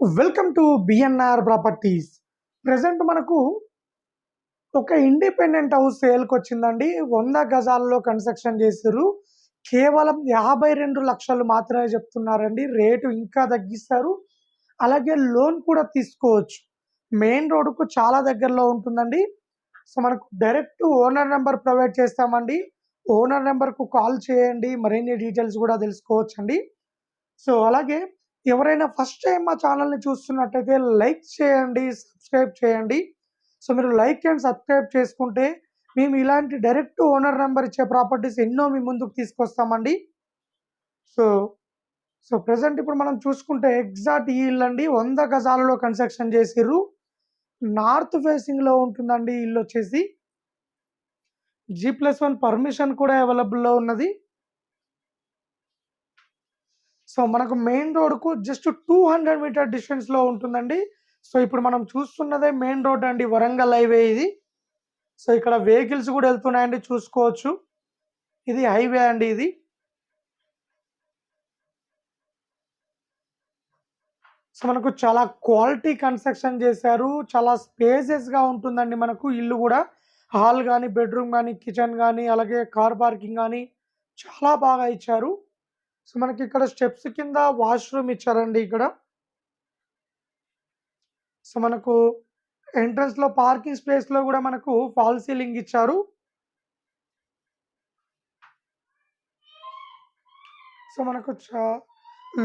Welcome to BNR properties present మనకు ఒక independent house సేల్కి వచ్చిందండి. వంద గజాల్లో కన్స్ట్రక్షన్ చేశారు. కేవలం యాభై రెండు లక్షలు మాత్రమే చెప్తున్నారండి. రేటు ఇంకా తగ్గిస్తారు. అలాగే లోన్ కూడా తీసుకోవచ్చు. మెయిన్ రోడ్డుకు చాలా దగ్గరలో ఉంటుందండి. సో మనకు డైరెక్ట్ ఓనర్ నెంబర్ ప్రొవైడ్ చేస్తామండి. ఓనర్ నెంబర్కు కాల్ చేయండి. మరిన్ని డీటెయిల్స్ కూడా తెలుసుకోవచ్చండి. సో అలాగే ఎవరైనా ఫస్ట్ టైం మా ఛానల్ని చూస్తున్నట్టయితే లైక్ చేయండి సబ్స్క్రైబ్ చేయండి. సో మీరు లైక్ అండ్ సబ్స్క్రైబ్ చేసుకుంటే మేము ఇలాంటి డైరెక్ట్ ఓనర్ నెంబర్ ఇచ్చే ప్రాపర్టీస్ ఎన్నో మీ ముందుకు తీసుకొస్తామండి. సో సో ప్రజెంట్ ఇప్పుడు మనం చూసుకుంటే ఎగ్జాక్ట్ ఈ ఇల్లు అండి వంద గజాలలో కన్స్ట్రక్షన్ చేసిర్రు. నార్త్ ఫేసింగ్లో ఉంటుందండి ఇల్లు వచ్చేసి. జీ ప్లస్ వన్ పర్మిషన్ కూడా అవైలబుల్లో ఉన్నది. సో మనకు మెయిన్ రోడ్కు జస్ట్ టూ హండ్రెడ్ మీటర్ డిస్టెన్స్లో ఉంటుందండి. సో ఇప్పుడు మనం చూస్తున్నదే మెయిన్ రోడ్ అండి వరంగల్ హైవే ఇది. సో ఇక్కడ వెహికల్స్ కూడా వెళ్తున్నాయండి చూసుకోవచ్చు. ఇది హైవే అండి ఇది. సో మనకు చాలా క్వాలిటీ కన్స్ట్రక్షన్ చేశారు. చాలా స్పేసెస్గా ఉంటుందండి మనకు ఇల్లు కూడా. హాల్ కానీ బెడ్రూమ్ కానీ కిచెన్ కానీ అలాగే కార్ పార్కింగ్ కానీ చాలా బాగా ఇచ్చారు. సో మనకి ఇక్కడ స్టెప్స్ కింద వాష్రూమ్ ఇచ్చారండి ఇక్కడ. సో మనకు ఎంట్రన్స్లో పార్కింగ్ స్పేస్లో కూడా మనకు ఫాల్ సీలింగ్ ఇచ్చారు. సో మనకు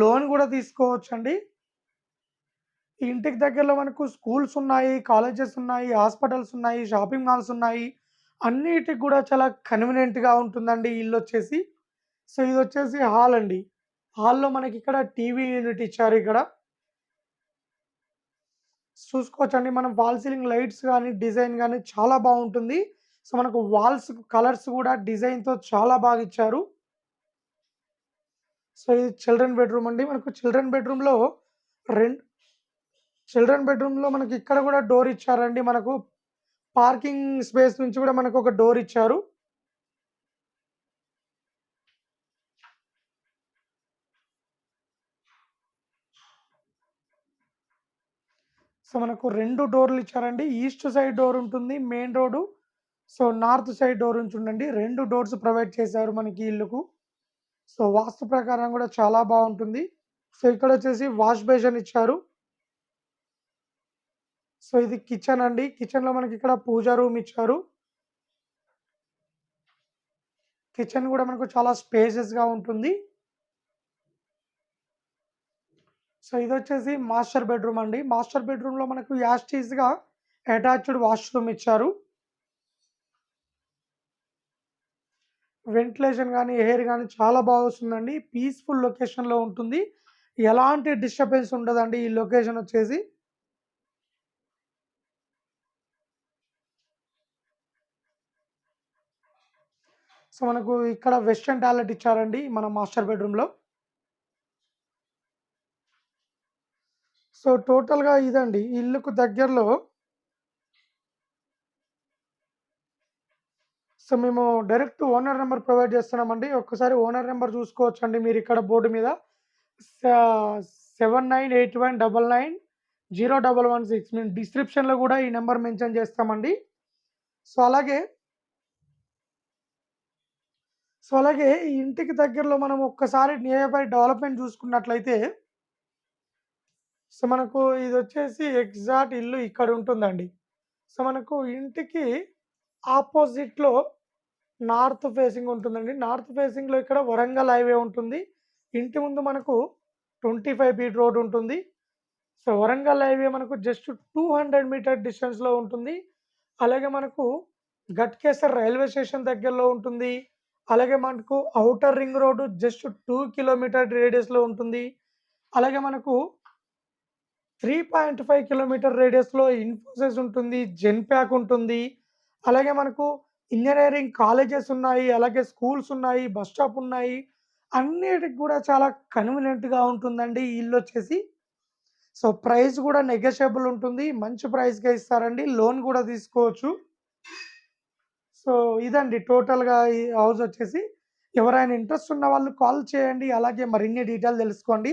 లోన్ కూడా తీసుకోవచ్చు అండి ఇంటికి దగ్గరలో మనకు స్కూల్స్ ఉన్నాయి కాలేజెస్ ఉన్నాయి హాస్పిటల్స్ ఉన్నాయి షాపింగ్ మాల్స్ ఉన్నాయి. అన్నిటికి కూడా చాలా కన్వీనియంట్గా ఉంటుందండి ఇల్లు వచ్చేసి. సో ఇది వచ్చేసి హాల్ అండి. హాల్లో మనకి ఇక్కడ టీవీ యూనిట్ ఇచ్చారు ఇక్కడ. చూసుకోవచ్చండి. మనం వాల్ సీలింగ్ లైట్స్ కానీ డిజైన్ కానీ చాలా బాగుంటుంది. సో మనకు వాల్స్ కలర్స్ కూడా డిజైన్తో చాలా బాగా ఇచ్చారు. సో ఇది చిల్డ్రన్ బెడ్రూమ్ అండి. మనకు చిల్డ్రన్ బెడ్రూమ్లో రెండు చిల్డ్రన్ బెడ్రూమ్లో మనకి ఇక్కడ కూడా డోర్ ఇచ్చారండి. మనకు పార్కింగ్ స్పేస్ నుంచి కూడా మనకు ఒక డోర్ ఇచ్చారు. సో మనకు రెండు డోర్లు ఇచ్చారండి. ఈస్ట్ సైడ్ డోర్ ఉంటుంది main road. So north side door నుంచి ఉండండి. రెండు డోర్స్ ప్రొవైడ్ చేశారు మనకి ఇల్లుకు. సో వాస్తు ప్రకారం కూడా చాలా బాగుంటుంది. సో ఇక్కడ వచ్చేసి వాష్ బేసిన్ ఇచ్చారు. సో ఇది కిచెన్ అండి. కిచెన్లో మనకి ఇక్కడ పూజా రూమ్ ఇచ్చారు. కిచెన్ కూడా మనకు చాలా స్పేసెస్గా ఉంటుంది. సో ఇది వచ్చేసి మాస్టర్ బెడ్రూమ్ అండి. మాస్టర్ బెడ్రూమ్లో మనకు యాస్టీస్గా అటాచ్డ్ వాష్రూమ్ ఇచ్చారు. వెంటిలేషన్ కానీ ఎయిర్ కానీ చాలా బాగా వస్తుందండి పీస్ఫుల్ లొకేషన్లో ఉంటుంది. ఎలాంటి డిస్టర్బెన్స్ ఉండదండి ఈ లొకేషన్ వచ్చేసి. సో మనకు ఇక్కడ వెస్టర్న్ టాయిలెట్ ఇచ్చారండి మన మాస్టర్ బెడ్రూమ్లో. సో టోటల్‌గా ఇదండి. ఇల్లుకు దగ్గరలో సో మేము డైరెక్ట్ ఓనర్ నెంబర్ ప్రొవైడ్ చేస్తున్నామండి. ఒక్కసారి ఓనర్ నంబర్ చూసుకోవచ్చండి మీరు ఇక్కడ బోర్డు మీద. Seven nine eight one double nine zero double one six మేము డిస్క్రిప్షన్‌లో కూడా ఈ నెంబర్ మెన్షన్ చేస్తామండి. సో అలాగే సో అలాగే ఈ ఇంటికి దగ్గరలో మనం ఒక్కసారి నియర్ బై డెవలప్‌మెంట్ చూసుకున్నట్లయితే సో మనకు ఇది వచ్చేసి ఎగ్జాక్ట్ ఇల్లు ఇక్కడ ఉంటుందండి. సో మనకు ఇంటికి ఆపోజిట్‌లో నార్త్ ఫేసింగ్ ఉంటుందండి. నార్త్ ఫేసింగ్‌లో ఇక్కడ వరంగల్ హైవే ఉంటుంది. ఇంటి ముందు మనకు 25 ఫీట్ రోడ్ ఉంటుంది. సో వరంగల్ హైవే మనకు జస్ట్ 200 మీటర్ డిస్టెన్స్‌లో ఉంటుంది. అలాగే మనకు ఘట్కేసర్ రైల్వే స్టేషన్ దగ్గరలో ఉంటుంది. అలాగే మనకు outer ring road just two kilometer రేడియస్‌లో ఉంటుంది. అలాగే మనకు 3.5 కిలోమీటర్ రేడియస్‌లో ఇన్ఫోసిస్ ఉంటుంది. జెన్‌ప్యాక్ ఉంటుంది. అలాగే మనకు ఇంజనీరింగ్ కాలేజెస్ ఉన్నాయి. అలాగే స్కూల్స్ ఉన్నాయి. బస్ స్టాప్ ఉన్నాయి. అన్నిటికి కూడా చాలా కన్వీనియంట్‌గా ఉంటుందండి ఇల్లు వచ్చేసి సో ప్రైస్ కూడా నెగోషియబుల్ ఉంటుంది. మంచి ప్రైస్గా ఇస్తారండి. లోన్ కూడా తీసుకోవచ్చు. సో ఇదండి టోటల్‌గా ఈ హౌస్ వచ్చేసి. ఎవరైనా ఇంట్రెస్ట్ ఉన్న వాళ్ళు కాల్ చేయండి. అలాగే మరిన్ని డీటెయిల్ తెలుసుకోండి.